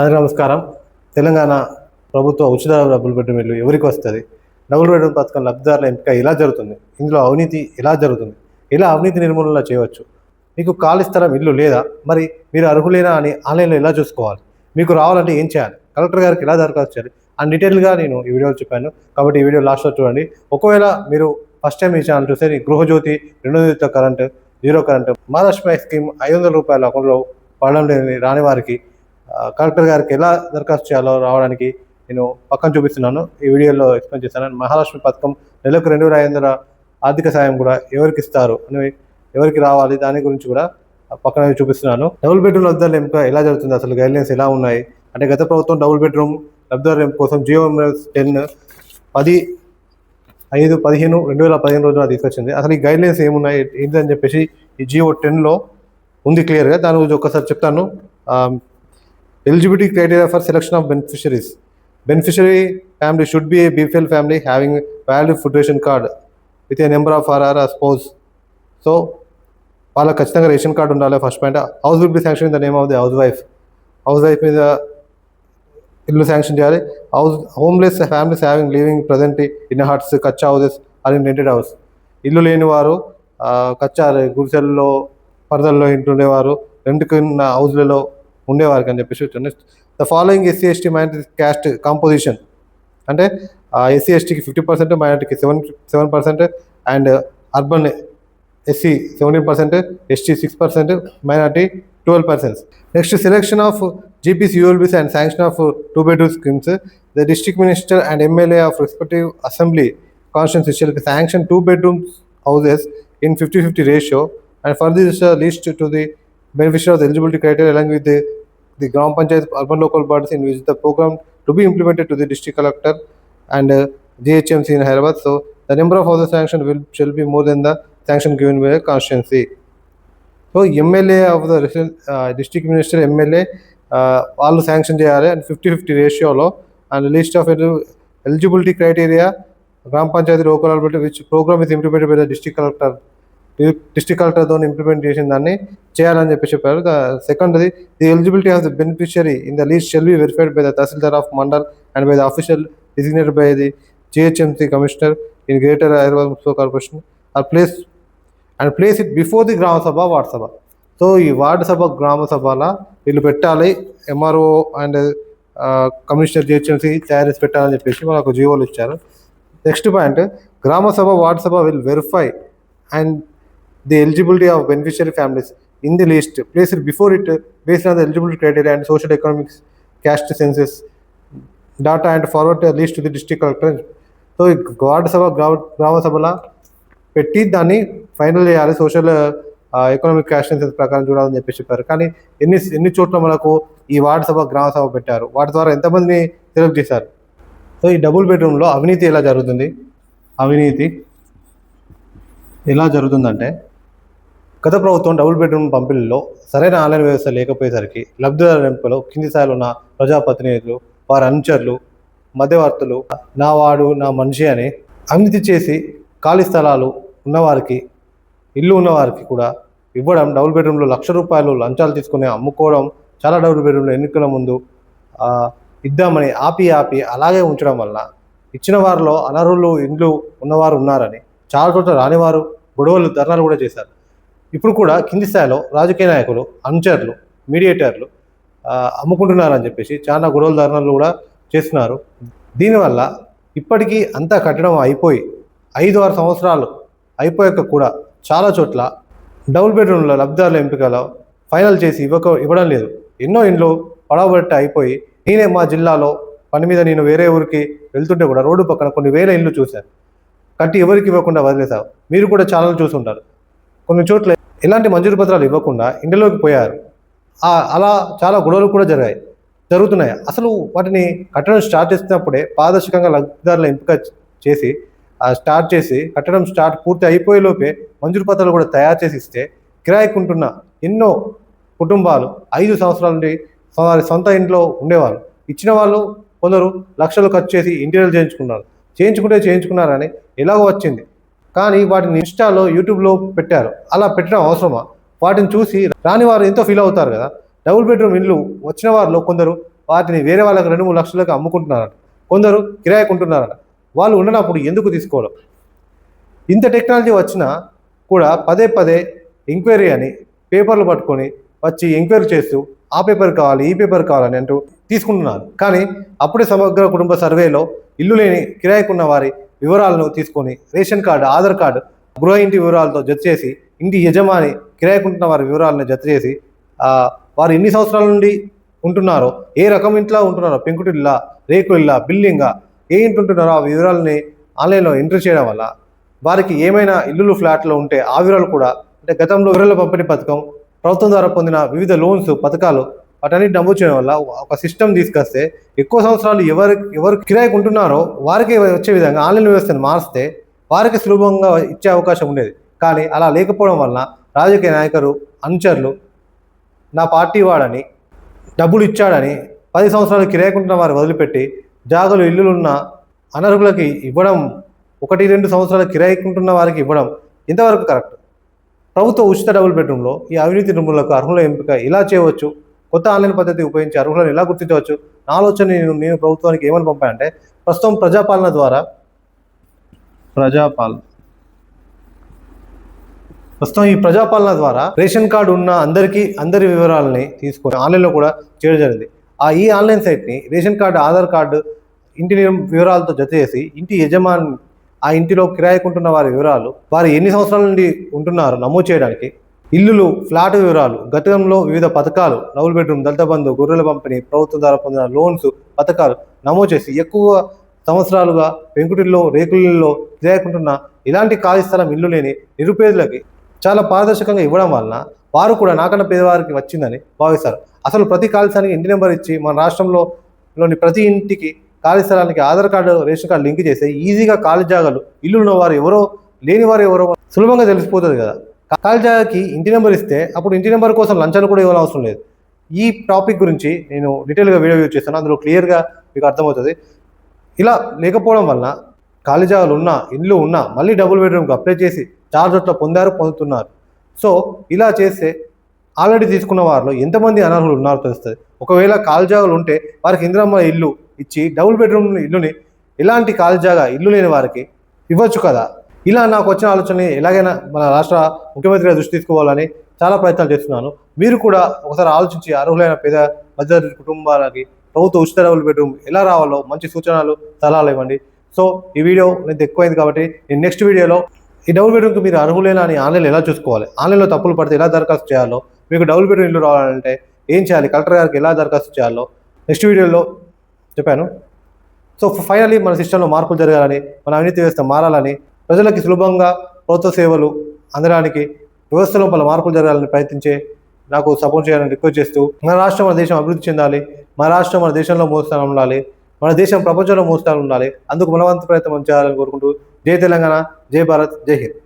అందరికీ నమస్కారం. తెలంగాణ ప్రభుత్వ ఉచిత డబుల్ బెడ్రూమ్ ఇల్లు ఎవరికి వస్తుంది? డబుల్ బెడ్రూమ్ పథకం లబ్ధిదారుల ఎంపిక ఎలా జరుగుతుంది? ఇందులో అవినీతి ఎలా జరుగుతుంది? ఎలా అవినీతి నిర్మూలన చేయవచ్చు? మీకు ఖాళీ స్థలం ఇల్లు లేదా? మరి మీరు అర్హులేనా అని ఆన్లైన్లో ఎలా చూసుకోవాలి? మీకు రావాలంటే ఏం చేయాలి? కలెక్టర్ గారికి ఎలా దరఖాస్తు చేయాలి? అండ్ డీటెయిల్గా నేను ఈ వీడియోలో చెప్పాను. కాబట్టి ఈ వీడియో లాస్ట్లో చూడండి. ఒకవేళ మీరు ఫస్ట్ టైం ఈ ఛానల్ చూస్తే గృహజ్యోతి రెండు వందల current zero current Mahalakshmi scheme ఐదు వందల రూపాయల అకౌంట్లో పడడం లేని రాని వారికి కలెక్టర్ గారికి ఎలా దరఖాస్తు చేయాలో రావడానికి నేను పక్కన చూపిస్తున్నాను. ఈ వీడియోలో ఎక్స్ప్లెయిన్ చేస్తాను మహాలక్ష్మి పథకం నెలకు రెండు వేల ఐదు వందల ఆర్థిక సాయం కూడా ఎవరికి ఇస్తారు అని ఎవరికి రావాలి దాని గురించి కూడా పక్కన చూపిస్తున్నాను. డబుల్ బెడ్రూమ్ లబ్ధాల ఎంపిక ఎలా జరుగుతుంది? అసలు గైడ్లైన్స్ ఎలా ఉన్నాయి? అంటే గత ప్రభుత్వం డబుల్ బెడ్రూమ్ లబ్ధాల ఎంపిక కోసం జియో టెన్ పది ఐదు పదిహేను రెండు వేల పదిహేను రోజున తీసుకొచ్చింది. అసలు ఈ గైడ్లైన్స్ ఏమున్నాయి? ఏంటని చెప్పేసి ఈ జియో టెన్లో ఉంది క్లియర్గా. దాని గురించి ఒకసారి చెప్తాను. Eligibility criteria for selection of beneficiaries. Beneficiary family should be a BPL family having valid food ration card with a number of or or spouse so వాళ్ళకి ఖచ్చితంగా రేషన్ కార్డు ఉండాలి first point. House will be sanction the name of the house wife. House wife మీద ఇల్లు sanction చేయాలి. House homeless families having living present in huts kutcha houses or in rented house. ఇల్లు లేని వారు ఆ, కచ్చా గుడిసెల్లో పరదల్లో ఇంటుండేవారు రెంట్కి ఉన్న హౌస్లలో ఉండేవారికి అని చెప్పేసి the following SC ST minority caste composition అంటే ఎస్సీ ఎస్టీకి fifty percent మైనార్టీకి seven seven percent and urban SC seventeen percent ST six percent minority twelve percent next selection of GPs ULBs and sanction of two bedroom schemes the district minister and MLA of respective assembly constituency shall sanction two bedrooms houses in 50-50 ratio and further this uh, list to the beneficiary of the eligibility criteria along with the, the Gram Panchayat urban local bodies in which the program to be implemented to the district collector and uh, GHMC in Hyderabad. So the number of houses sanctioned will shall be more than the sanction given by a constituency. So MLA of the district minister MLA వాళ్ళు sanction చేయాలి and fifty fifty రేషియోలో and list of eligibility criteria gram panchayat local ability which program is implemented by the district collector District కలెక్టర్తో implement చేసిన దాన్ని చేయాలని చెప్పి చెప్పారు. The second the eligibility of the beneficiary in the list shall be verified by the Tahsildar of mandal and by the official designated by the GHMC commissioner in Greater Hyderabad municipal corporation or place and place it before the Gram Sabha ward Sabha. So ఈ ward సభ గ్రామ సభల వీళ్ళు పెట్టాలి. MRO and commissioner GHMC తయారు చేసి పెట్టాలని చెప్పేసి మనకు జీవోలు ఇచ్చారు. Next point Gram Sabha ward Sabha will verify and the eligibility of beneficiary families in the list place before it based on the eligibility criteria and social economics caste census data and forward list the district collector so ఈ ward సభ గ్రామ గ్రామ పెట్టి దాన్ని final చేయాలి social economic caste senses ప్రకారం చూడాలని చెప్పేసి చెప్పారు. కానీ ఎన్ని ఎన్ని చోట్ల మనకు ఈ వార్డు సభ గ్రామ సభ పెట్టారు? వాటి ద్వారా ఎంతమందిని సెలెక్ట్ చేశారు? సో ఈ డబుల్ బెడ్రూమ్లో అవినీతి ఎలా జరుగుతుంది? అవినీతి ఎలా జరుగుతుందంటే గత ప్రభుత్వం డబుల్ బెడ్రూమ్ పంపిణీలో సరైన ఆన్లైన్ వ్యవస్థ లేకపోయేసరికి లబ్ధిదారుల ఎంపికలో కింది స్థాయిలో ఉన్న ప్రజాప్రతినిధులు వారి అనుచరులు మధ్యవర్తులు నా వాడు నా మనిషి అని అవినీతి చేసి ఖాళీ స్థలాలు ఉన్నవారికి ఇల్లు ఉన్నవారికి కూడా ఇవ్వడం డబుల్ బెడ్రూమ్లో లక్ష రూపాయలు లంచాలు తీసుకుని అమ్ముకోవడం చాలా డబుల్ బెడ్రూమ్లో ఎన్నికల ముందు ఇద్దామని ఆపి ఆపి అలాగే ఉంచడం వల్ల ఇచ్చిన వారిలో అనర్హులు ఇండ్లు ఉన్నవారు ఉన్నారని చాలా చోట్ల రానివారు గొడవలు ధర్నాలు కూడా చేశారు. ఇప్పుడు కూడా కింది స్థాయిలో రాజకీయ నాయకులు అనుచరులు మీడియేటర్లు అమ్ముకుంటున్నారని చెప్పేసి చాలా గొడవలు ధర్నాలు కూడా చేస్తున్నారు. దీనివల్ల ఇప్పటికీ అంతా కట్టడం అయిపోయి ఐదు ఆరు సంవత్సరాలు అయిపోయాక కూడా చాలా చోట్ల డబుల్ బెడ్రూమ్ల లబ్ధిదారుల ఎంపికలో ఫైనల్ చేసి ఇవ్వక ఇవ్వడం లేదు. ఎన్నో ఇండ్లు పడవబట్టి అయిపోయి నేనే మా జిల్లాలో పని మీద నేను వేరే ఊరికి వెళ్తుంటే కూడా రోడ్డు పక్కన కొన్ని వేల ఇండ్లు చూశాను. కట్టి ఎవరికి ఇవ్వకుండా వదిలేసావు మీరు కూడా చాలా చూసుంటారు. కొన్ని చోట్ల ఎలాంటి మంజూరు పత్రాలు ఇవ్వకుండా ఇంటిలోకి పోయారు. అలా చాలా గొడవలు కూడా జరిగాయి జరుగుతున్నాయి. అసలు వాటిని కట్టడం స్టార్ట్ చేసినప్పుడే పారదర్శకంగా లబ్ధిదారుల ఎంపిక చేసి స్టార్ట్ చేసి కట్టడం స్టార్ట్ పూర్తి అయిపోయే లోపే మంజూరు పత్రాలు కూడా తయారు చేసి ఇస్తే కిరాయికుంటున్న ఎన్నో కుటుంబాలు ఐదు సంవత్సరాల నుండి వారి సొంత ఇంట్లో ఉండేవాళ్ళు. ఇచ్చిన వాళ్ళు కొందరు లక్షలు ఖర్చు చేసి ఇంటీరియర్ చేయించుకున్నారు. చేయించుకుంటే చేయించుకున్నారని ఎలాగో వచ్చింది. కానీ వాటిని ఇన్స్టాలో యూట్యూబ్లో పెట్టారు. అలా పెట్టడం అవసరమా? వాటిని చూసి రాని వారు ఎంతో ఫీల్ అవుతారు కదా? డబుల్ బెడ్రూమ్ ఇల్లు వచ్చిన వారిలో కొందరు వాటిని వేరే వాళ్ళకి రెండు మూడు లక్షలకు అమ్ముకుంటున్నారట. కొందరు కిరాయకుంటున్నారట. వాళ్ళు ఉండనప్పుడు ఎందుకు తీసుకోవడం? ఇంత టెక్నాలజీ వచ్చినా కూడా పదే పదే ఎంక్వైరీ అని పేపర్లు పట్టుకొని వచ్చి ఎంక్వైరీ చేస్తూ ఆ పేపర్ కావాలి ఈ పేపర్ కావాలని అంటూ తీసుకుంటున్నారు. కానీ అప్పుడే సమగ్ర కుటుంబ సర్వేలో ఇల్లు లేని కిరాయకున్న వారి వివరాలను తీసుకొని రేషన్ కార్డు ఆధార్ కార్డు గృహ ఇంటి వివరాలతో జత చేసి ఇంటి యజమాని కిరాయకుంటున్న వారి వివరాలను జత చేసి వారు ఎన్ని సంవత్సరాల నుండి ఉంటున్నారో ఏ రకం ఇంట్లో ఉంటున్నారో పెంకుటిల్లా రేకుల్లా బిల్డింగా ఏ ఇంటి ఉంటున్నారో ఆ వివరాలని ఆన్లైన్లో ఎంట్రీ చేయడం వల్ల వారికి ఏమైనా ఇల్లులు ఫ్లాట్లు ఉంటే ఆ వివరాలు కూడా అంటే గతంలో వివరాల పంపిణీ పథకం ప్రభుత్వం ద్వారా పొందిన వివిధ లోన్స్ పథకాలు వాటన్నిటి నమోదు చేయడం వల్ల ఒక సిస్టమ్ తీసుకొస్తే ఎక్కువ సంవత్సరాలు ఎవరు ఎవరు కిరాయికి ఉంటున్నారో వారికి వచ్చే విధంగా ఆన్లైన్ వ్యవస్థను మారిస్తే వారికి సులభంగా ఇచ్చే అవకాశం ఉండేది. కానీ అలా లేకపోవడం వలన రాజకీయ నాయకులు అనుచరులు నా పార్టీ వాడని డబ్బులు ఇచ్చాడని పది సంవత్సరాలు కిరాయికుంటున్న వారు వదిలిపెట్టి జాగలు ఇల్లులున్న అనర్హులకి ఇవ్వడం ఒకటి రెండు సంవత్సరాలు కిరాయికుంటున్న వారికి ఇవ్వడం ఇంతవరకు కరెక్ట్. ప్రభుత్వ ఉచిత డబుల్ బెడ్రూమ్లో ఈ అవినీతి నిపుణులకు అర్హుల ఎంపిక ఇలా చేయవచ్చు. కొత్త ఆన్లైన్ పద్ధతి ఉపయోగించి అర్హులను ఎలా గుర్తించవచ్చు? నా ఆలోచన నేను నేను ప్రభుత్వానికి ఏమని పంపానంటే ప్రస్తుతం ప్రజాపాలన ద్వారా ప్రజాపాలన ప్రస్తుతం ఈ ప్రజాపాలన ద్వారా రేషన్ కార్డు ఉన్న అందరికీ అందరి వివరాలని తీసుకొని ఆన్లైన్లో కూడా చేయడం జరిగింది. ఆ ఈ ఆన్లైన్ సైట్ని రేషన్ కార్డు ఆధార్ కార్డు ఇంటి వివరాలతో జత చేసి ఇంటి యజమాని ఆ ఇంటిలో కిరాయికుంటున్న వారి వివరాలు వారు ఎన్ని సంవత్సరాల నుండి ఉంటున్నారు నమోదు చేయడానికి ఇల్లులు ఫ్లాట్ వివరాలు గతంలో వివిధ పథకాలు డబుల్ బెడ్రూమ్ దళిత బంధు గొర్రెల పంపిణీ ప్రభుత్వం ద్వారా పొందిన లోన్స్ పథకాలు నమోదు చేసి ఎక్కువ సంవత్సరాలుగా పెంకుటిల్లో రేకులలో లేకుంటున్న ఇలాంటి ఖాళీ స్థలం ఇల్లు లేని నిరుపేదలకి చాలా పారదర్శకంగా ఇవ్వడం వలన వారు కూడా నాకన్న పేదవారికి వచ్చిందని భావిస్తారు. అసలు ప్రతి ఖాళీ స్థలానికి ఇంటి నెంబర్ ఇచ్చి మన రాష్ట్రంలో లోని ప్రతి ఇంటికి ఖాళీ స్థలానికి Aadhaar card ration card link చేస్తే ఈజీగా ఖాళీ జాగాలు ఇల్లు ఉన్న వారు ఎవరో లేని వారు ఎవరో సులభంగా తెలిసిపోతుంది కదా. కాల్ జాగాకి ఇంటి నెంబర్ ఇస్తే అప్పుడు ఇంటి నెంబర్ కోసం లంచాలు కూడా ఇవ్వాల్సిన అవసరం లేదు. ఈ టాపిక్ గురించి నేను డీటెయిల్గా వీడియో యూజ్ చేస్తాను. అందులో క్లియర్గా మీకు అర్థమవుతుంది. ఇలా లేకపోవడం వలన ఖాళీ జాగాలు ఉన్నా ఇల్లు ఉన్నా మళ్ళీ డబుల్ బెడ్రూమ్కి అప్లై చేసి చార్జర్లో పొందారు పొందుతున్నారు. సో ఇలా చేస్తే ఆల్రెడీ తీసుకున్న వారిలో ఎంతమంది అనర్హులు ఉన్నారో తెలుస్తుంది. ఒకవేళ ఖాళీ జాగాలు ఉంటే వారికి ఇందిరమ్మ ఇల్లు ఇచ్చి డబుల్ బెడ్రూమ్ ఇల్లుని ఎలాంటి ఖాళీ జాగా ఇల్లు లేని వారికి ఇవ్వచ్చు కదా? ఇలా నాకు వచ్చిన ఆలోచనని ఎలాగైనా మన రాష్ట్ర ముఖ్యమంత్రి దృష్టి తీసుకోవాలని చాలా ప్రయత్నాలు చేస్తున్నాను. మీరు కూడా ఒకసారి ఆలోచించి అర్హులైన పేద మధ్యతరగతి కుటుంబాలకి ప్రభుత్వ ఉచిత డబుల్ బెడ్రూమ్ ఎలా రావాలో మంచి సూచనలు సలహాలు ఇవ్వండి. సో ఈ వీడియో నేను ఎక్కువైంది కాబట్టి నేను నెక్స్ట్ వీడియోలో ఈ డబుల్ బెడ్రూమ్కి మీరు అర్హులేనా అని ఆన్లైన్లో ఎలా చూసుకోవాలి ఆన్లైన్లో తప్పులు పడితే ఎలా దరఖాస్తు చేయాలో మీకు డబుల్ బెడ్రూమ్ ఇల్లు రావాలంటే ఏం చేయాలి కలెక్టర్ గారికి ఎలా దరఖాస్తు చేయాలో నెక్స్ట్ వీడియోలో చెప్పాను. సో ఫైనలీ మన సిస్టంలో మార్పులు జరగాలని మన అవినీతి వ్యవస్థ మారాలని ప్రజలకి సులభంగా ప్రభుత్వ సేవలు అందడానికి వ్యవస్థ లోపల మార్పులు జరగాలని ప్రయత్నించే నాకు సపోర్ట్ చేయాలని రిక్వెస్ట్ చేస్తూ మన రాష్ట్రం మన దేశం అభివృద్ధి చెందాలి. మన రాష్ట్రం మన దేశంలో మోస్తాను ఉండాలి. మన దేశం ప్రపంచంలో మోస్తాను ఉండాలి. అందుకు మనవంత ప్రయత్నం చేయాలని కోరుకుంటూ జై తెలంగాణ జై భారత్ జై హింద్.